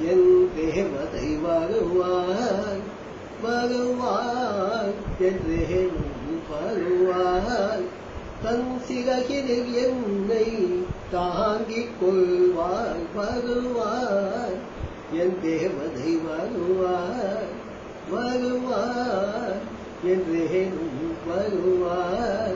என் தேவதை வருவாய் வருவார் என்றேனும் வருவாய். தன் சிறகினில் என்னை தாங்கிக் கொள்வாய் வருவாய். என் தேவதை வருவாய் வருவாய். என்றேனும் வருவாய்.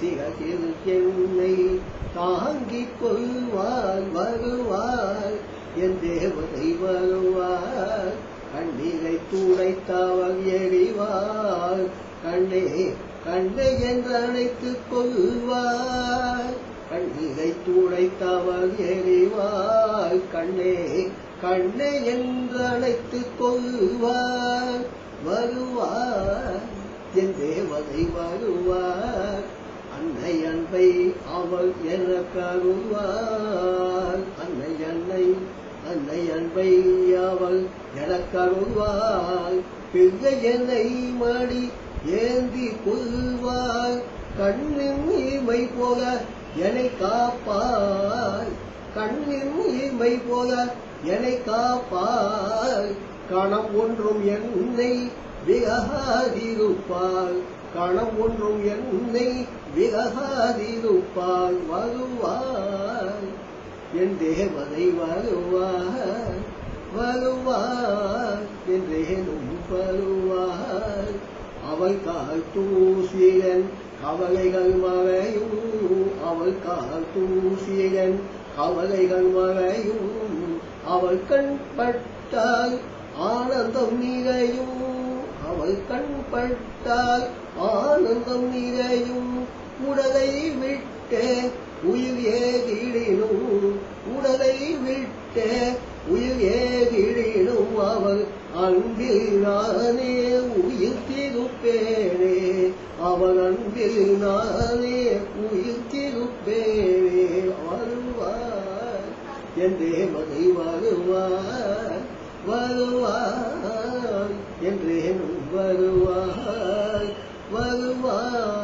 சிறகில் என்னை தாங்கிக் கொள்வாய் வருவாய். என் தேவதை வருவார் கண்ணீரை துடைத்தவர் எறிவார் கண்ணே கண்ணை என்று அழைத்துக் கொள்வார். கண்ணீரை துடைத்தவர் எறிவார் கண்ணே கண்ணை என்று அழைத்துக் கொள்வார். வருவார். என் தேவதை வருவார் அன்னை அன்பை அவள் என கருவார் அன்னை அவள் எனக்கருள்வாள் கருவார் பிள்ளை என்னை மடி ஏந்தி கொள்வாள் கண்ணின் இமை போல என்னை காப்பார் கண்ணின் இமை போல என்னை காப்பார் கணம் ஒன்றும் என்னை விகாதிருப்பாள் கணம் ஒன்றும் என்னை விகாதிருப்பாள் வருவாள். என் தேவதை வருவாள். வருவார் என்றேனும் வருவார் அவள் கால் தூசியன் கவலைகள் மறையும். அவள் கால் தூசியன் கவலைகள் மறையும். அவள் கண் பட்டால் ஆனந்தம் நிறையும். அவள் கண் பட்டால் ஆனந்தம் நிறையும். உடலை விட்டு உயிர் ஏகிடினும். உடலை விட்டு உயிர் ஏகிடினும் அவள் அன்பில் நானே உயிர் திருப்பேனே அவள் அன்பில் நானே உயிர் திருப்பேனே வருவார் என்றே தேவதை வருவார் வருவார் என்றேனும் வருவார் வருவார்.